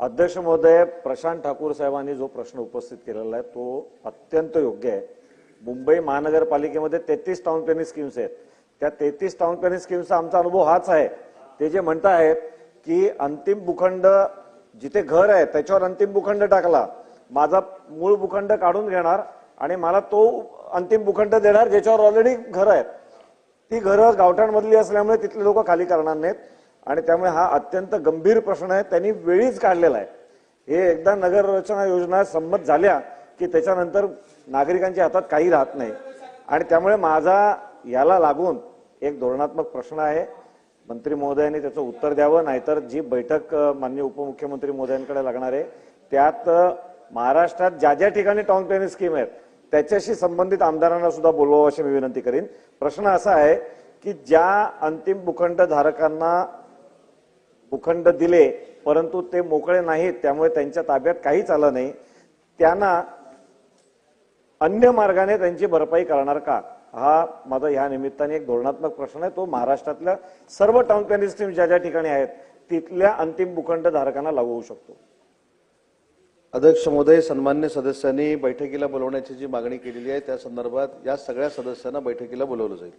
अध्यक्ष महोदय प्रशांत ठाकूर साहेबांनी जो प्रश्न उपस्थित केलेला आहे तो अत्यंत योग्य आहे. मुंबई महानगरपालिकेमध्ये तेहतीस टाउन प्लॅनिंग स्कीम्स आहेत. त्या तेहतीस टाउन प्लॅनिंग स्कीम्सचा आमचा अनुभव हाच आहे. ते जे म्हणतायत की अंतिम भूखंड जिथे घर आहे त्याच्यावर अंतिम भूखंड टाकला. माझा मूळ भूखंड काढून घेणार आणि मला तो अंतिम भूखंड देणार ज्याच्यावर ऑलरेडी घर आहेत. ती घरं गावठाणमधली असल्यामुळे तिथले लोक खाली करणार नाहीत. आणि त्यामुळे हा अत्यंत गंभीर प्रश्न आहे. त्यांनी वेळीच काढलेला आहे. हे एकदा नगर रचना योजना संमत झाल्या की त्याच्यानंतर नागरिकांच्या हातात काही राहत नाही. आणि त्यामुळे माझा याला लागून एक धोरणात्मक प्रश्न आहे. मंत्री महोदयांनी त्याचं उत्तर द्यावं नाहीतर जी बैठक मान्य माननीय उपमुख्यमंत्री महोदयांकडे लागणार आहे त्यात महाराष्ट्रात ज्या ज्या ठिकाणी टाउन प्लॅनिंग स्कीम आहेत त्याच्याशी संबंधित आमदारांना सुद्धा बोलवावं अशी मी विनंती करीन. प्रश्न असा आहे की ज्या अंतिम भूखंड धारकांना भूखंड दिले परंतु ते मोकळे नाहीत त्यामुळे त्यांच्या ताब्यात काहीच आलं नाही. त्यांना अन्य मार्गाने त्यांची भरपाई करणार का? हा माझा ह्या निमित्ताने एक धोरणात्मक प्रश्न आहे. तो महाराष्ट्रातल्या सर्व टाउन प्लॅनिंग स्कीम ज्या ज्या ठिकाणी आहेत तिथल्या अंतिम भूखंड धारकांना लागू होऊ शकतो. अध्यक्ष महोदय सन्मान्य सदस्यांनी बैठकीला बोलवण्याची जी मागणी केलेली आहे त्या संदर्भात या सगळ्या सदस्यांना बैठकीला बोलवलं जाईल.